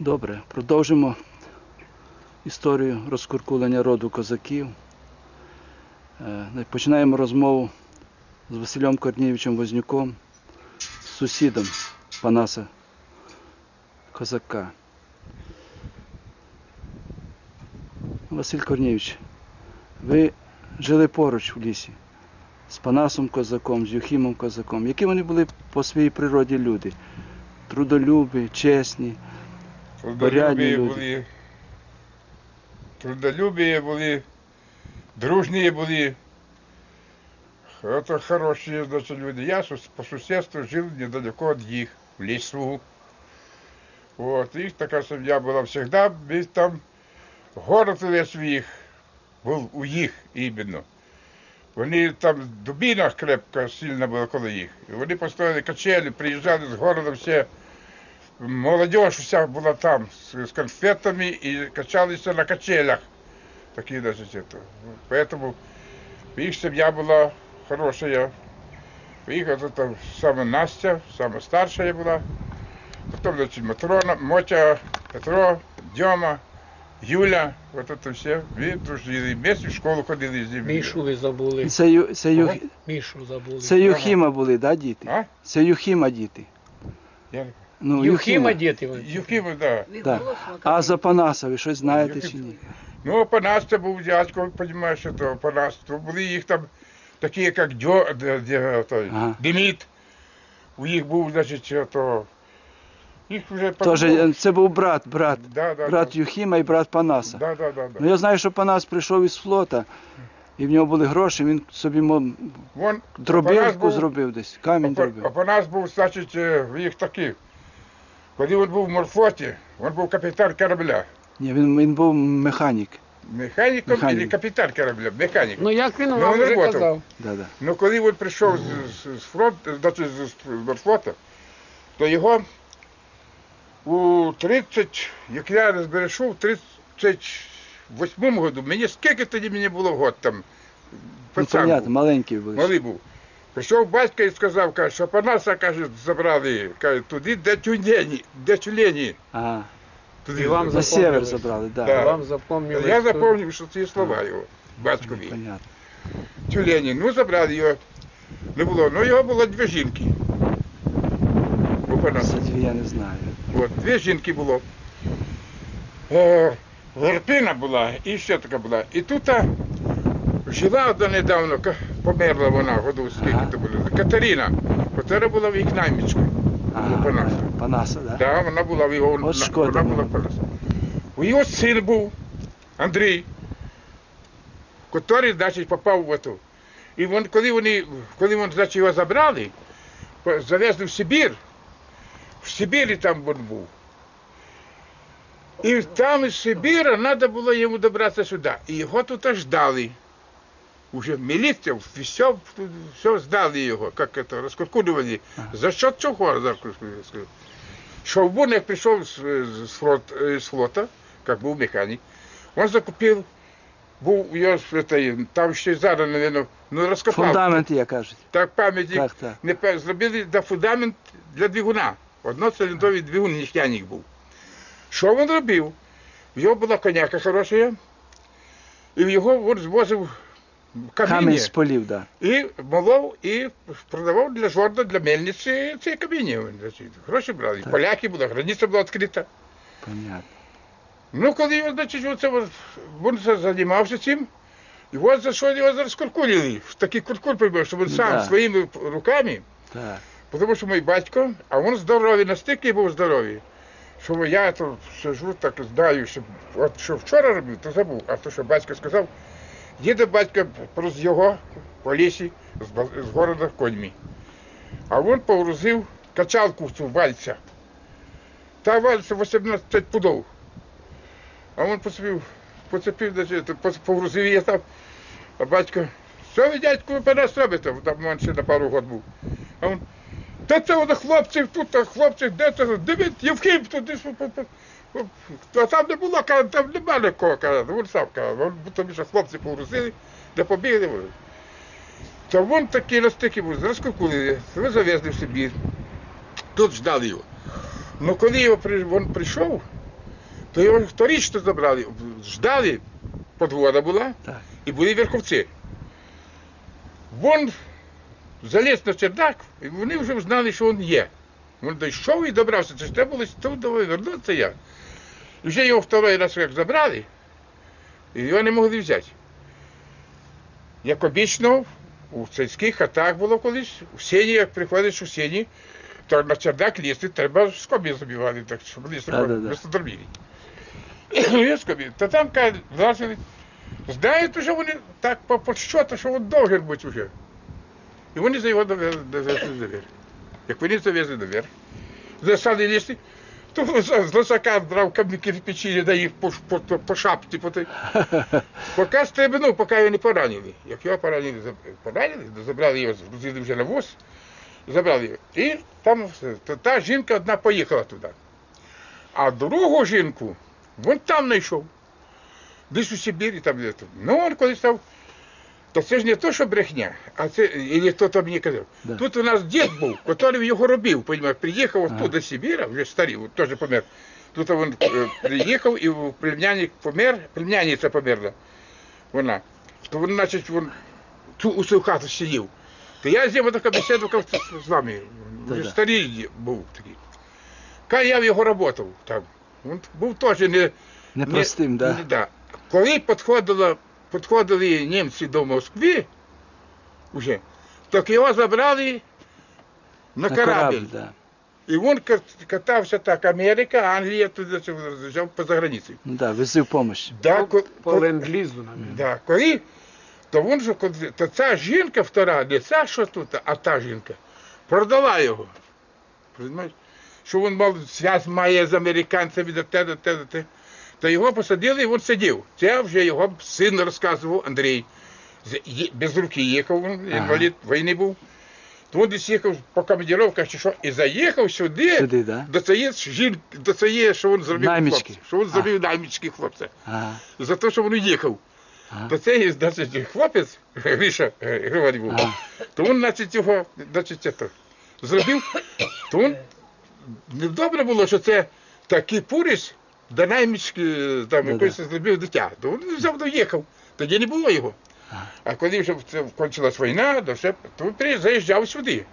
Добре, продовжимо історію розкуркулення роду козаків. Е, Починаємо розмову з Василем Корнієвичем Вознюком, сусідом Панаса Козака. Василь Корнієвич, ви жили поруч в лісі з Панасом Козаком, з Юхімом Козаком. Які вони були по своїй природі люди? Трудолюбі, чесні. Порядні Трудолюбі були. Трудолюбі були, дружні були. Это хорошие, значит, люди. Я по соседству жил недалеко от них, в лесу. Вот, их такая семья была всегда, весь там город весь в їх, був у їх іменно. Вони там в дубінах крепко сильно було коло їх. І вони построили качелі, приїжджали з города все Молодежь вся була там з, з конфетами і качалися на качелях. Такі, значить, это. Поэтому їх сім'я була хорошая. Їх это, там саме Настя, саме старшая була. Потім, значить, Матрона, Мотя, Петро, Дьома, Юля, вот это все. Ви дружили, вместе в школу ходили з ними. Мішу ви забули. Це, Ю- це, Ю- Ага. Мішу забули. це Юхіма були, да, діти? А? Це Юхіма діти. Я... Ну, Юхіма діти. ви. Юхіма, да. Да. А за Панаса ви щось знаєте чи ні? Ну, Панас це був дядько, розумієш, то Панас, то були їх там такі, як Дьо, де, де, той, Ага. Деміт. У їх був, значить, то, їх вже Тож, е, це був брат, брат. да, да, Брат да. Юхіма і брат Панаса. Да, да, да, да. Ну я знаю, що Панас прийшов із флота, і в нього були гроші, він собі мо- Вон, Опанас дробилку був- зробив десь, камінь Опа- зробив. Опанас був, значить, е, в їх таких. Коли він був в морфлоті, він був капітан корабля. Ні, він, він був механік. Механіком Механік. чи капітан корабля? Механік. Ну як він Ну, вам вже работав. казав? Да-да. Ну, коли він прийшов з, з, з фронту, значить, з, з морфлота, то його у 30, як я розберешу, в 38 году, мені скільки тоді мені було год там, Ну, пацан понятно, був, маленькі були. малий був. Прийшов батько і сказав, каже, що Панаса, каже, забрали, каже, туди, де тюлені, де тюлені. Ага. Туди І вам За север забрали, да. Да. Вам запомнили. Я що- запомнив, що ці слова його, батькові. Понятно. тюлені. Ну, забрали його. Не було. Ну, його було дві жінки. У Панаса. Це дві я не знаю. От, дві жінки було. Е, Герпина була і ще така була. І тут а, жила одна недавно, ка- померла вона, году скільки Ага. то було. Катерина. Оце була в їх наймічка. Ага, Панаса. Панаса, да? Да, вона була в його От шкода вона була Панаса. У його син був Андрій, який, значить, попав в АТО. І він, коли вони, коли вони, значить, його забрали, завезли в Сибір, в Сибірі там він був. І там із Сибіра треба було йому добратися сюди. І його тут ждали. Уже міліція, все, все здали його, як це, розкуркулювали. За що чого розкуркулювали? Що він, як прийшов з, з, флот, з флота, як був механік, він закупив, був його, це, там ще зараз, наверное, ну розкопав. Фундамент є, кажуть. Так пам'яті Так, так. не зробили на фундамент для двигуна. Одноциліндровий двигун нефтяник був. Що він робив? В його була коняка хороша, і в його він звозив Камінь з полів, да. і молов, і продавав для жорда, для мельниці ці каміння. Гроші брали. Так. Поляки були, границя була відкрита. Понятно. Ну, коли значить, оце, він займався цим, і от за що його розкуркулили. Такий куркуль прибив, що він сам Да. своїми руками Так. тому що мій батько, а він здоровий, настільки був здоровий, що я то сижу, так знаю, що от що вчора робив, то забув. А то, що батько сказав, їде батько з його по лісі з, з города коньми. А він погрузив качалку в цю вальця. Та вальця 18 пудов. А він поцепив, поцепив, погрузив її там. А батько, що ви, дядько, ви нас робите? Там він ще на пару років був. А він, та це воно хлопців тут, а хлопців, де це? Дивіться, по- по- А там не було, каже, там нема нікого, каже, він сам каже, він, тому що хлопці погрузили, де побігли. То він такий настільки був, розкукулили, ви завезли в Сибір. Тут ждали його. Ну коли його, він прийшов, То його вторично забрали, ждали, подвода була, і були верховці. Вон заліз на чердак, і вони вже знали, що він є. Він дійшов і добрався. Це ж треба було туди вернутися я. І вже його второй раз як забрали, і його не могли взяти. Як обічно, у сільських хатах було колись, у сіні, як приходиш у сіні, то на чердак лізти треба скобі забивати, так, щоб лізти Да, да, да. просто дормілі. То там кажуть, власне, знають вже вони так по, по щоту, що він должен бути вже. І вони за його довір. Як вони завезли довір, засади лізти, то з брав камні кирпичі, да їх по, по, по, по шапці, по той. Поки стрибнув, поки його не поранили. Як його поранили, поранили, забрали його, згрузили вже на воз, забрали його. І там та жінка одна поїхала туди. А другу жінку він там знайшов. Десь у Сибірі там Ну, він коли став. То це ж не то, що брехня, а це, і хто там мені казав. Да. Тут у нас дід був, який його робив, понімаєш, приїхав Ага. оттуда з Сибіра, вже старий, теж помер. Тут він е, приїхав і племянник помер, племянниця померла. Вона. То він, значить, він ту у свою хату сидів. То я з ним така бесідував з- вами. Вже старий був такий. Кай я в його працював там. Він був теж не, Непростим, не, да? не- да. Коли підходило, підходили німці до Москви, уже, так його забрали на, На корабль. корабль, да. І він катався так, Америка, Англія туди це взяв поза границею. Ну да, везив помощь. Да, По ко- ленд-лізу, да, коли, то він же, то ця жінка втора, не ця, що тут, а та жінка, продала його. Розумієш? Що він мав зв'яз має з американцями, до те, до те, до те. То його посадили, і він сидів. Це вже його син розказував Андрій. Без руки їхав, він Ага. інвалід війни був. То він десь їхав по командировках чи що, і заїхав сюди, Сюди, да? до цієї до цієї, що він зробив Наймички. хлопця. Що він зробив наймічки хлопця. Ага. За те, що він їхав. Ага. То цей, значить, хлопець, Гриша, е, був, Ага. то він, значить, його, значить, це, зробив, то він, недобре було, що це такий пуріс, до наймічки, там, якось зробив дитя. То він взяв, доїхав, тоді не було його. А коли вже кончилась війна, то, все, то заїжджав сюди.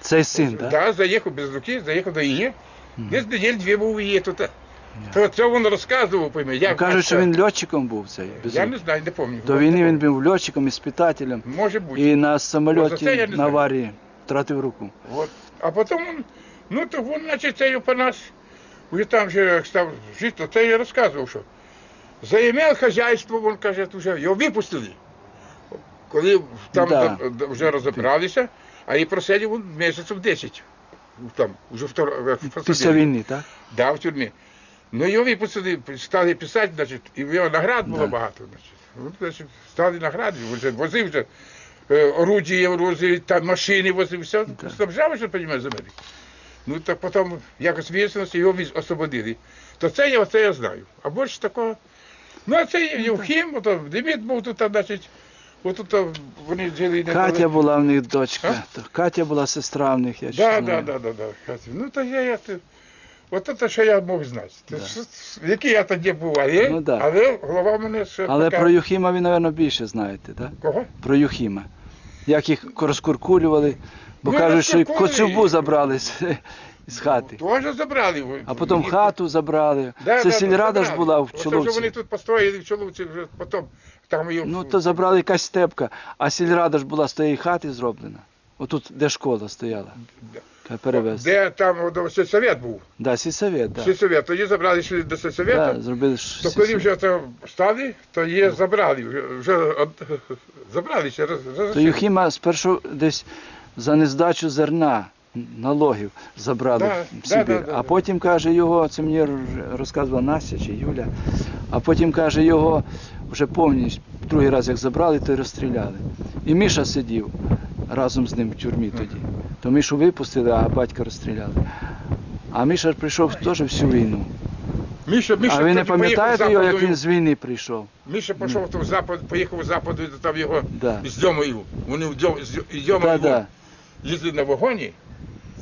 Цей син, да? Да, заїхав без руки, заїхав до її. Десь неділь дві був її тут. То це він розказував, пойми. Я, Ну, Кажуть, що він льотчиком був цей. Я не знаю, не пам'ятаю. До війни він був льотчиком, іспитателем. Може бути. І на самольоті на аварії втратив руку. Вот. А потім, ну то він, значить, цей по нас, вже там же став жити, то це я розказував, що заімел хазяйство, він каже, вже його випустили. Коли там Да. вже розібралися, а і просидів він місяців 10. Там, вже втор... Після війни, так? Да, в тюрмі. Ну його випустили, стали писати, значить, і його наград було Да. багато. Значить. Значить, стали награди, вже возив вже орудія, возив, там машини возив, все. Да. Снабжав, що розумієш, з Америки. Ну так потім якось вияснилося, його освободили. То це я, це я знаю. А більше такого. Ну, а це Євхім, ото Деміт був тут, значить, отут вони жили Катя була в них дочка. А? Катя була сестра в них, я Да, да, да, да, да. Катя. Ну то я, я ти- От це, що я мог знати. Да. Який я тоді був, але, Ну, да. але голова мене ще Але така... про Юхіма ви, мабуть, більше знаєте, так? Кого? Про Юхіма. Як їх розкуркулювали, бо Ну, кажуть, що коцюбу забрали з, з хати. Теж забрали. А потім Їх- хату забрали. Да, Це да, сільрада ж забрали. була в Оце вже вони тут построїли в Чоловці, вже потім там її... Ну то забрали якась степка, а сільрада ж була з тієї хати зроблена. Отут, де школа стояла. Та Перевезли. Де там о, сільсовет був. Да, сільсовет, да. Сільсовет. Тоді забрали йшли до сільсовета. Да, зробили ж То коли сільсовет. вже це стали, то її забрали. Вже, вже от, забрали ще раз. То Юхіма спершу десь за нездачу зерна налогів забрали Да, в да, Сибір. да, да, а потім каже його, це мені розказувала Настя чи Юля, а потім каже його вже повністю, другий раз як забрали, то й розстріляли. І Міша сидів разом з ним в тюрмі тоді. То Мішу випустили, а батька розстріляли. А Міша прийшов теж всю війну. Міша, Міша, а ви не пам'ятаєте його, як він з війни прийшов? Міша пішов там в запад, поїхав в запад, і там його Да. з Дьомою. Вони з Дьомою Да, да. Їздили на вагоні,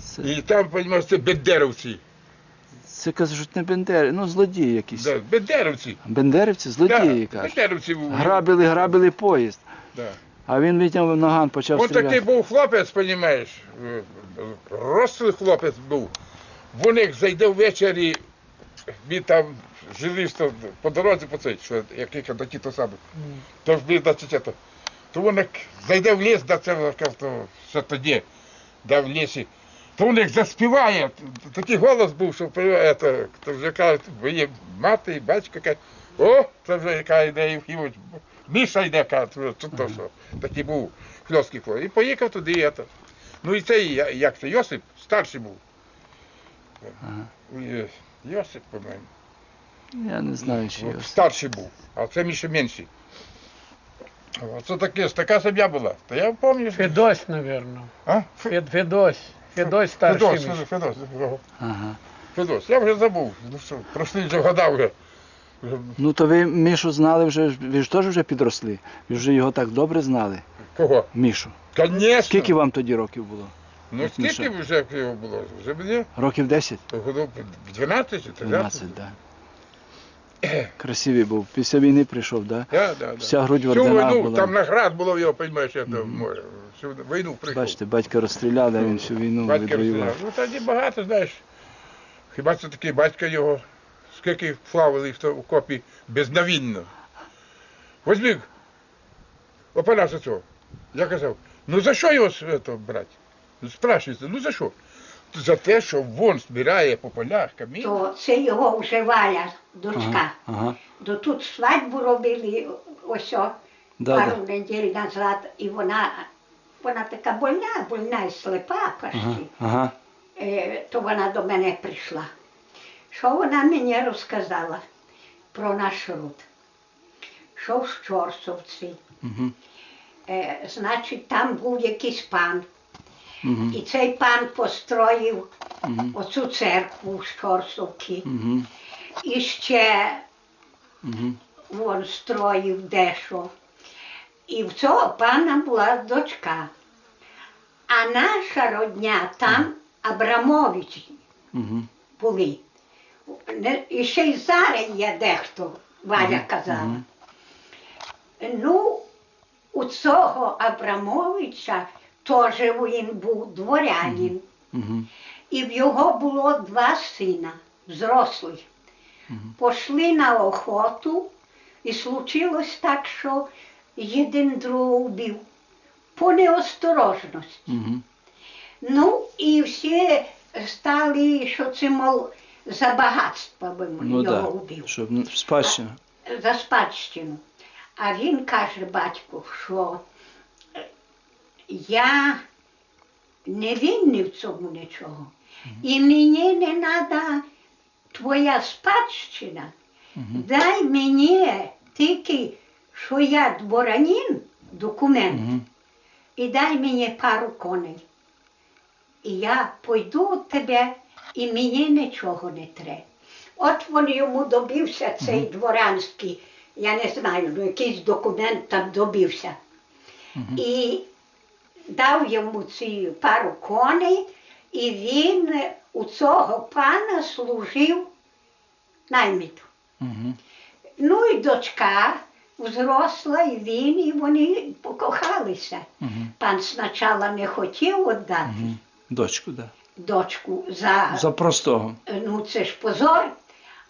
Це, і там, розумієте, це бендеровці. Це кажуть не бендери, ну злодії якісь. Да, Бендеровці. Бендерівці, злодії Да, кажуть. Бендеровці були. Грабили, грабили поїзд. Да. А він витягнув наган, почав стріляти. такий був хлопець, розумієш, рослий хлопець був. Як зайде ввечері, він там жили що по дорозі по цей, що який до ті то саме. То ж він до то. Він зайде в ліс до цього, то, що тоді, де в лісі. То він як заспіває, такий голос був, що співає, то, вже ви є мати і батько, каже, о, це вже яка йде Євхімович, Міша йде, каже, то, то, що. Такий був хльоський хлопець. І поїхав туди, і це. Ну і цей, як це, Йосип, старший був. Ага. Йосип, по-моєму. Я не знаю, чи От його. старший був, а це Міша менший. Оце таке, ж така сім'я була. Та я пам'ятаю. що- Федось, напевно. А? Фе- Фед, Федось. Федось старший. Федос, між. Федос, Федос, ага. Ага. Федос. Я вже забув. Ну що, пройшли вже года вже. Вже Ну то ви Мішу знали вже, ви ж теж вже підросли. Ви вже його так добре знали, Кого? Мішу. Конечно. Скільки вам тоді років було? Ну скільки вже його було? Вже мені Років 10? году 12 чи 13? 12, так. Да. Красивий був. Після війни прийшов, так? Да? Да, да, да. Вся грудь в Всю орденах війну, була. там наград було в його, розумієш, я там, може, всю війну прийшов. Бачите, батька розстріляли, а він всю війну Батька відвоював. розстріляв. Ну тоді багато, знаєш. Хіба це такий батько його, скільки плавали у копі безнавінно. Возьми, опана за цього. Я казав, ну за що його с- ето, брати? Ну, Спрашується, ну за що? За те, що вон збирає по полях камінь. то це його вже Валя, дочка. Ага, ага. До тут свадьбу робили ось о, Да, пару да. неділь назад, і вона, вона така больна, больна і слепа почти. Ага, ага. Е, то вона до мене прийшла. Що вона мені розказала про наш род? Що в Чорсовці. Угу. Е, значить, там був якийсь пан. Угу. І цей пан построїв Угу. оцю церкву з Чорсовки. Угу. І ще Угу. він строїв дещо. І в цього пана була дочка. А наша родня там Абрамович Угу. були. І ще й зараз є дехто, Валя казала. мгм. Ну, у цього Абрамовича теж він був дворянин. Угу. І в його було два сина, взрослих. Мгм. Пішли на охоту, і случилось так, що один другого вбив по неосторожності. Угу. Ну, і всі стали, що це, мов, за багатство би Ну його так, вбив, щоб ну, спадщина. за спадщину. А він каже батьку, що я не винний в цьому нічого. І мені не треба твоя спадщина. Дай мені тільки, що я дворянин, документ, і дай мені пару коней. І я пойду до тебе, і мені нічого не треба. От він йому добився, цей дворянський, я не знаю, ну якийсь документ там добився. І дав йому ці пару коней, і він у цього пана служив найміту. Угу. Ну і дочка взросла, і він, і вони покохалися. Угу. Пан спочатку не хотів віддати Угу. Дочку, да. дочку за, За простого. ну це ж позор,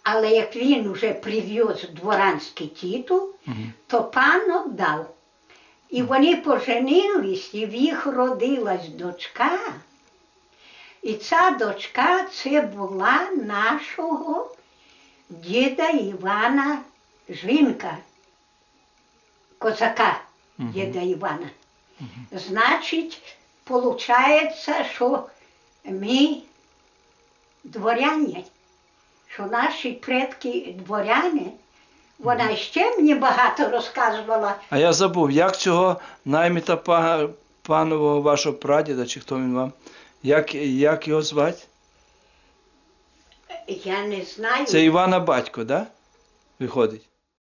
але як він вже привіз дворянський титул, Угу. то пан віддав. І вони поженились, і в їх родилась дочка. І ця дочка це була нашого діда Івана жінка, козака Мгм. діда Івана. Значить, виходить, що ми дворяні, що наші предки дворяни. Вона ще мені багато розказувала. А я забув, як цього найміта па- панового вашого прадіда, чи хто він вам? Як, як його звати? Я не знаю. Це Івана батько, да? Виходить.